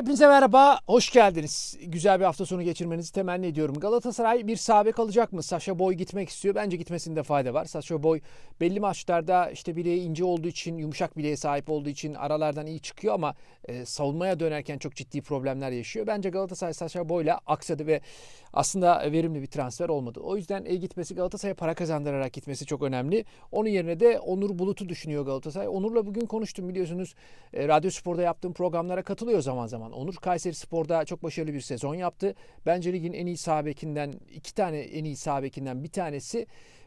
Hepinize merhaba, hoş geldiniz. Güzel bir hafta sonu geçirmenizi temenni ediyorum. Galatasaray bir sahabe kalacak mı? Sasha Boy gitmek istiyor. Bence gitmesinde fayda var. Sasha Boy belli maçlarda işte bileği ince olduğu için, yumuşak bileğe sahip olduğu için aralardan iyi çıkıyor ama e, savunmaya dönerken çok ciddi problemler yaşıyor. Bence Galatasaray Sasha Boy'la aksadı ve aslında verimli bir transfer olmadı. O yüzden e, gitmesi Galatasaray'a para kazandırarak gitmesi çok önemli. Onun yerine de Onur Bulut'u düşünüyor Galatasaray. Onur'la bugün konuştum biliyorsunuz. E, Radyo Spor'da yaptığım programlara katılıyor zaman zaman. Onur Kayseri Spor'da çok başarılı bir sezon yaptı. Bence ligin en iyi sağ bekinden, iki tane en iyi sağ bekinden bir tanesi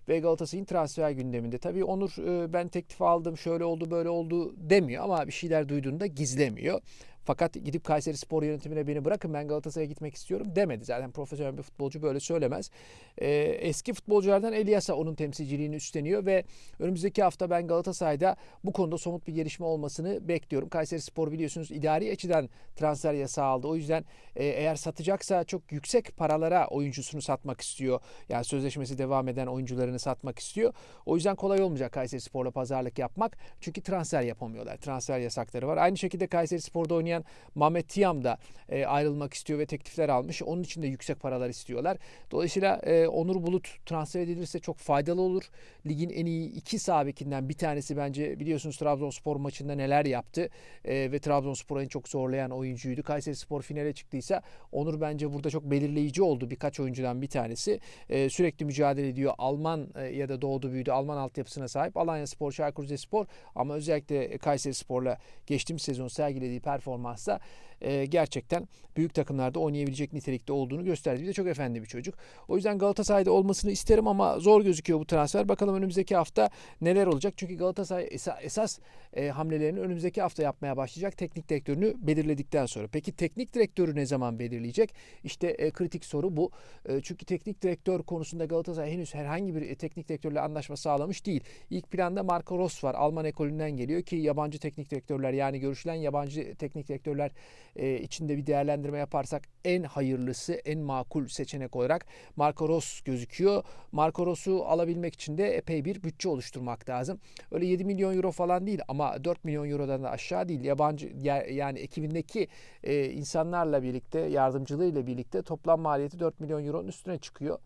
ve Galatasaray'ın transfer gündeminde. Tabii Onur e, ben teklif aldım şöyle oldu böyle oldu demiyor ama bir şeyler duyduğunda gizlemiyor. Fakat gidip Kayseri Spor yönetimine beni bırakın ben Galatasaray'a gitmek istiyorum demedi. Zaten profesyonel bir futbolcu böyle söylemez. Ee, eski futbolculardan Elias'a onun temsilciliğini üstleniyor ve önümüzdeki hafta ben Galatasaray'da bu konuda somut bir gelişme olmasını bekliyorum. Kayseri Spor biliyorsunuz idari açıdan transfer yasağı aldı. O yüzden e, eğer satacaksa çok yüksek paralara oyuncusunu satmak istiyor. Yani sözleşmesi devam eden oyuncularını satmak istiyor. O yüzden kolay olmayacak Kayseri Spor'la pazarlık yapmak. Çünkü transfer yapamıyorlar. Transfer yasakları var. Aynı şekilde Kayseri Spor'da oynayan Mehmet Tiam da e, ayrılmak istiyor ve teklifler almış. Onun için de yüksek paralar istiyorlar. Dolayısıyla e, Onur Bulut transfer edilirse çok faydalı olur. Ligin en iyi iki sağ bir tanesi bence biliyorsunuz Trabzonspor maçında neler yaptı e, ve Trabzonspor'u en çok zorlayan oyuncuydu. Kayseri Spor finale çıktıysa Onur bence burada çok belirleyici oldu birkaç oyuncudan bir tanesi. E, sürekli mücadele ediyor. Alman e, ya da doğdu büyüdü Alman altyapısına sahip. Alanya Spor, Çaykur Rizespor ama özellikle Kayseri Spor'la geçtiğimiz sezon sergilediği performansla e, gerçekten büyük takımlarda oynayabilecek nitelikte olduğunu gösterdi. Bir de çok efendi bir çocuk. O yüzden Galatasaray'da olmasını isterim ama zor gözüküyor bu transfer. Bakalım önümüzdeki hafta neler olacak. Çünkü Galatasaray esas, e, hamlelerini önümüzdeki hafta yapmaya başlayacak. Teknik direktörünü belirledikten sonra. Peki teknik direktörü ne zaman belirleyecek? İşte e, kritik soru bu. E, çünkü teknik direktör konusunda Galatasaray henüz herhangi bir teknik direktörle anlaşma sağlamış değil. İlk planda Marco Rose var. Alman ekolünden geliyor ki yabancı teknik direktörler yani görüşülen yabancı teknik direktörler e, içinde bir değerlendirme yaparsak en hayırlısı, en makul seçenek olarak Marco Rose gözüküyor. Marco Rose'u alabilmek için de epey bir bütçe oluşturmak lazım. Öyle 7 milyon euro falan değil ama 4 milyon eurodan da aşağı değil. Yabancı yani ekibindeki e, insanlarla birlikte, yardımcılığıyla birlikte toplam maliyeti 4 milyon euronun üstüne çıkıyor.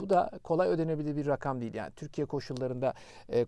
Bu da kolay ödenebilir bir rakam değil. Yani Türkiye koşullarında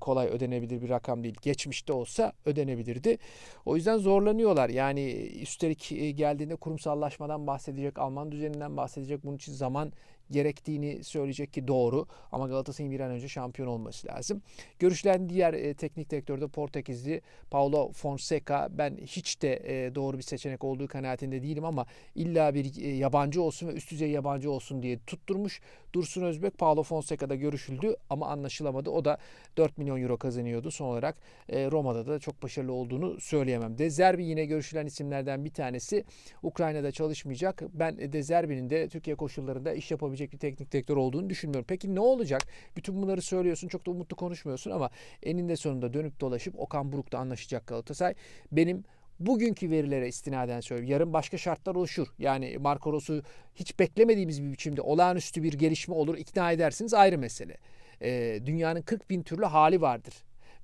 kolay ödenebilir bir rakam değil. Geçmişte olsa ödenebilirdi. O yüzden zorlanıyorlar. Yani üstelik geldiğinde kurumsallaşmadan bahsedecek, Alman düzeninden bahsedecek. Bunun için zaman gerektiğini söyleyecek ki doğru. Ama Galatasaray'ın bir an önce şampiyon olması lazım. Görüşlen diğer teknik direktör de Portekizli Paulo Fonseca. Ben hiç de doğru bir seçenek olduğu kanaatinde değilim ama illa bir yabancı olsun ve üst düzey yabancı olsun diye tutturmuş. Dursun Özbek Paulo Fonseca'da görüşüldü ama anlaşılamadı. O da 4 milyon euro kazanıyordu. Son olarak e, Roma'da da çok başarılı olduğunu söyleyemem. De Zerbi yine görüşülen isimlerden bir tanesi. Ukrayna'da çalışmayacak. Ben De Zerbi'nin de Türkiye koşullarında iş yapabilecek bir teknik direktör olduğunu düşünmüyorum. Peki ne olacak? Bütün bunları söylüyorsun. Çok da umutlu konuşmuyorsun ama eninde sonunda dönüp dolaşıp Okan Buruk'ta anlaşacak Galatasaray. Benim bugünkü verilere istinaden söylüyorum. Yarın başka şartlar oluşur. Yani Marco Ros'u hiç beklemediğimiz bir biçimde olağanüstü bir gelişme olur. ikna edersiniz ayrı mesele. Ee, dünyanın 40 bin türlü hali vardır.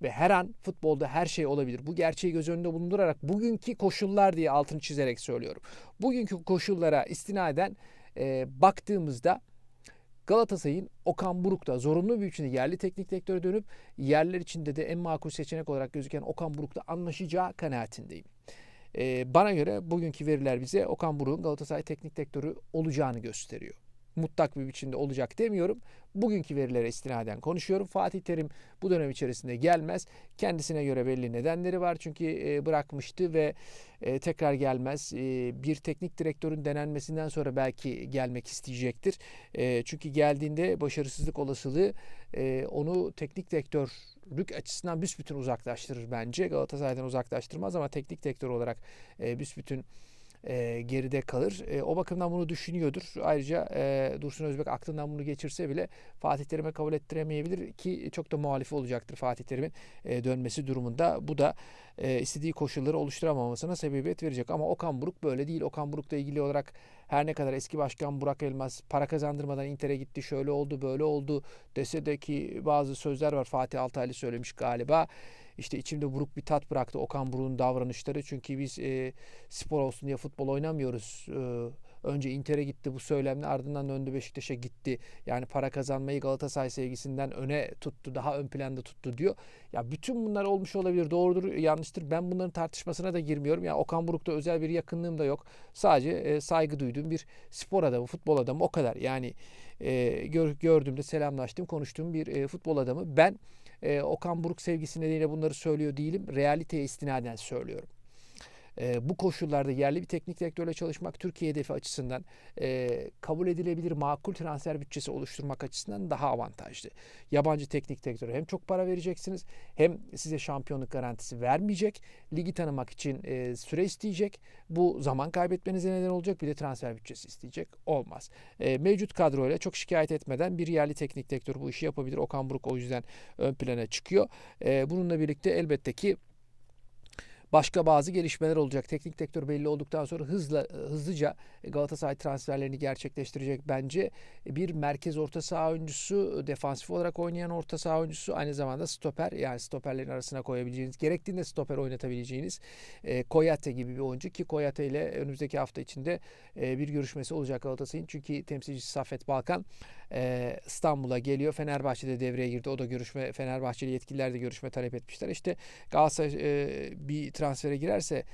Ve her an futbolda her şey olabilir. Bu gerçeği göz önünde bulundurarak bugünkü koşullar diye altını çizerek söylüyorum. Bugünkü koşullara istinaden e, baktığımızda Galatasaray'ın Okan Buruk'ta zorunlu bir biçimde yerli teknik direktöre dönüp yerler içinde de en makul seçenek olarak gözüken Okan Buruk'ta anlaşacağı kanaatindeyim. Ee, bana göre bugünkü veriler bize Okan Buruk'un Galatasaray teknik direktörü olacağını gösteriyor mutlak bir biçimde olacak demiyorum. Bugünkü verilere istinaden konuşuyorum. Fatih Terim bu dönem içerisinde gelmez. Kendisine göre belli nedenleri var. Çünkü e, bırakmıştı ve e, tekrar gelmez. E, bir teknik direktörün denenmesinden sonra belki gelmek isteyecektir. Çünkü geldiğinde başarısızlık olasılığı onu teknik direktörlük açısından büsbütün uzaklaştırır bence. Galatasaray'dan uzaklaştırmaz ama teknik direktör olarak büsbütün e, geride kalır. E, o bakımdan bunu düşünüyordur. Ayrıca e, Dursun Özbek aklından bunu geçirse bile Fatih Terim'e kabul ettiremeyebilir ki çok da muhalifi olacaktır Fatih Terim'in e, dönmesi durumunda. Bu da e, istediği koşulları oluşturamamasına sebebiyet verecek. Ama Okan Buruk böyle değil. Okan Buruk'la ilgili olarak her ne kadar eski başkan Burak Elmas para kazandırmadan Inter'e gitti, şöyle oldu, böyle oldu dese de ki bazı sözler var Fatih Altaylı söylemiş galiba. İşte içimde buruk bir tat bıraktı Okan Buruk'un davranışları. Çünkü biz e, spor olsun diye futbol oynamıyoruz. E, önce Inter'e gitti bu söylemle ardından döndü Beşiktaş'a gitti. Yani para kazanmayı Galatasaray sevgisinden öne tuttu. Daha ön planda tuttu diyor. Ya bütün bunlar olmuş olabilir. Doğrudur, yanlıştır. Ben bunların tartışmasına da girmiyorum. Ya Okan Buruk'ta özel bir yakınlığım da yok. Sadece e, saygı duyduğum bir spor adamı, futbol adamı o kadar. Yani e, gör, gördüğümde selamlaştım, konuştuğum bir e, futbol adamı. Ben e, Okan Buruk sevgisi nedeniyle bunları söylüyor değilim. Realiteye istinaden söylüyorum. E, bu koşullarda yerli bir teknik direktörle çalışmak Türkiye hedefi açısından e, kabul edilebilir makul transfer bütçesi oluşturmak açısından daha avantajlı. Yabancı teknik direktöre hem çok para vereceksiniz hem size şampiyonluk garantisi vermeyecek. Ligi tanımak için e, süre isteyecek. Bu zaman kaybetmenize neden olacak. Bir de transfer bütçesi isteyecek. Olmaz. E, mevcut kadroyla çok şikayet etmeden bir yerli teknik direktör bu işi yapabilir. Okan Buruk o yüzden ön plana çıkıyor. E, bununla birlikte elbette ki başka bazı gelişmeler olacak. Teknik direktör belli olduktan sonra hızla hızlıca Galatasaray transferlerini gerçekleştirecek bence. Bir merkez orta saha oyuncusu, defansif olarak oynayan orta saha oyuncusu, aynı zamanda stoper yani stoperlerin arasına koyabileceğiniz, gerektiğinde stoper oynatabileceğiniz e, Koyate gibi bir oyuncu ki Koyate ile önümüzdeki hafta içinde e, bir görüşmesi olacak Galatasaray'ın. Çünkü temsilcisi Saffet Balkan İstanbul'a geliyor. Fenerbahçe'de devreye girdi. O da görüşme Fenerbahçeli yetkililer de görüşme talep etmişler. İşte Galatasaray bir transfere girerse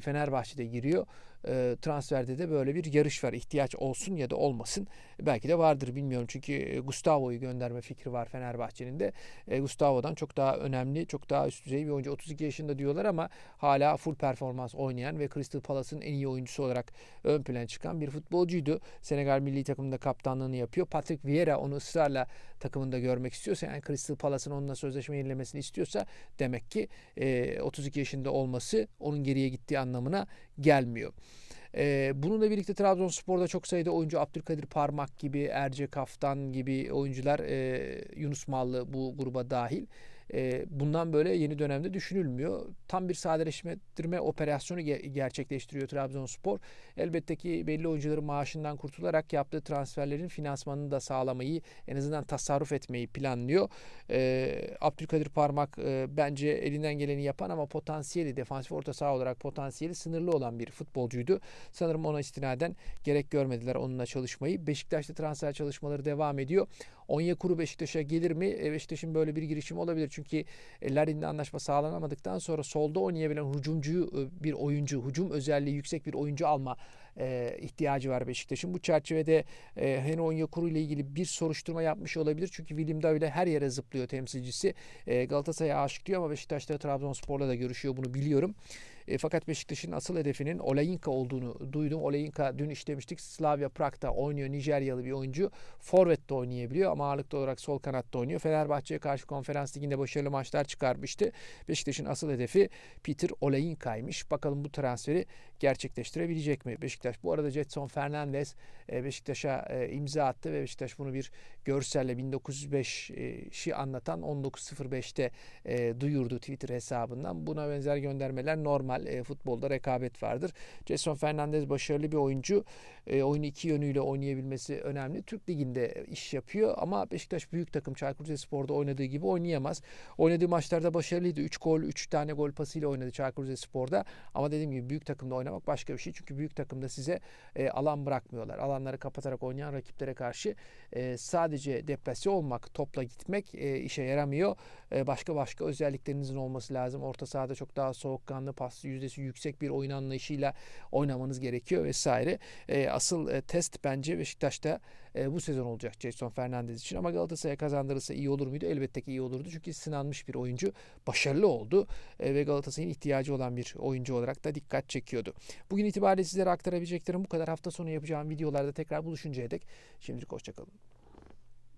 Fenerbahçe'de giriyor e, transferde de böyle bir yarış var. İhtiyaç olsun ya da olmasın. Belki de vardır bilmiyorum. Çünkü e, Gustavo'yu gönderme fikri var Fenerbahçe'nin de. E, Gustavo'dan çok daha önemli, çok daha üst düzey bir oyuncu. 32 yaşında diyorlar ama hala full performans oynayan ve Crystal Palace'ın en iyi oyuncusu olarak ön plana çıkan bir futbolcuydu. Senegal milli takımında kaptanlığını yapıyor. Patrick Vieira onu ısrarla takımında görmek istiyorsa yani Crystal Palace'ın onunla sözleşme yenilemesini istiyorsa demek ki e, 32 yaşında olması onun geriye gittiği anlamına gelmiyor. Ee, bununla birlikte Trabzonspor'da çok sayıda oyuncu Abdülkadir Parmak gibi, Erce Kaftan gibi oyuncular e, Yunus Mallı bu gruba dahil e, bundan böyle yeni dönemde düşünülmüyor. Tam bir sadeleştirme operasyonu ge- gerçekleştiriyor Trabzonspor. Elbette ki belli oyuncuların maaşından kurtularak yaptığı transferlerin finansmanını da sağlamayı en azından tasarruf etmeyi planlıyor. E, Abdülkadir Parmak e, bence elinden geleni yapan ama potansiyeli defansif orta saha olarak potansiyeli sınırlı olan bir futbolcuydu. Sanırım ona istinaden gerek görmediler onunla çalışmayı. Beşiktaş'ta transfer çalışmaları devam ediyor. Onyekuru Beşiktaş'a gelir mi? E, Beşiktaş'ın böyle bir girişim olabilir. Çünkü e, Larin'le anlaşma sağlanamadıktan sonra solda oynayabilen hücumcu e, bir oyuncu, hücum özelliği yüksek bir oyuncu alma ihtiyacı var Beşiktaş'ın. Bu çerçevede Henry Onyekuru ile ilgili bir soruşturma yapmış olabilir. Çünkü William Davile her yere zıplıyor temsilcisi. Galatasaray'a aşık diyor ama Beşiktaş'ta Trabzonspor'la da görüşüyor bunu biliyorum. E, fakat Beşiktaş'ın asıl hedefinin Olayinka olduğunu duydum. Olayinka dün işlemiştik. Slavia Prag'da oynuyor. Nijeryalı bir oyuncu. Forvet'te oynayabiliyor ama ağırlıklı olarak sol kanatta oynuyor. Fenerbahçe'ye karşı konferans liginde başarılı maçlar çıkarmıştı. Beşiktaş'ın asıl hedefi Peter Olayinka'ymış. Bakalım bu transferi gerçekleştirebilecek mi Beşiktaş? Bu arada Jetson Fernandez e, Beşiktaş'a e, imza attı ve Beşiktaş bunu bir görselle 1905'i anlatan 19.05'te duyurdu Twitter hesabından. Buna benzer göndermeler normal normal e, futbolda rekabet vardır. Jason Fernandez başarılı bir oyuncu. E, oyunu iki yönüyle oynayabilmesi önemli. Türk Ligi'nde iş yapıyor ama Beşiktaş büyük takım Çaykur Rizespor'da oynadığı gibi oynayamaz. Oynadığı maçlarda başarılıydı. 3 gol, 3 tane gol pasıyla oynadı Çaykur Rizespor'da. Ama dediğim gibi büyük takımda oynamak başka bir şey. Çünkü büyük takımda size e, alan bırakmıyorlar. Alanları kapatarak oynayan rakiplere karşı e, sadece depresyon olmak, topla gitmek e, işe yaramıyor. E, başka başka özelliklerinizin olması lazım. Orta sahada çok daha soğukkanlı, pas yüzdesi yüksek bir oyun anlayışıyla oynamanız gerekiyor vesaire. E, asıl e, test bence Beşiktaş'ta e, bu sezon olacak Jason Fernandez için ama Galatasaray'a kazandırırsa iyi olur muydu? Elbette ki iyi olurdu. Çünkü sınanmış bir oyuncu. Başarılı oldu e, ve Galatasaray'ın ihtiyacı olan bir oyuncu olarak da dikkat çekiyordu. Bugün itibariyle sizlere aktarabileceklerim bu kadar. Hafta sonu yapacağım videolarda tekrar buluşuncaya dek şimdilik hoşçakalın.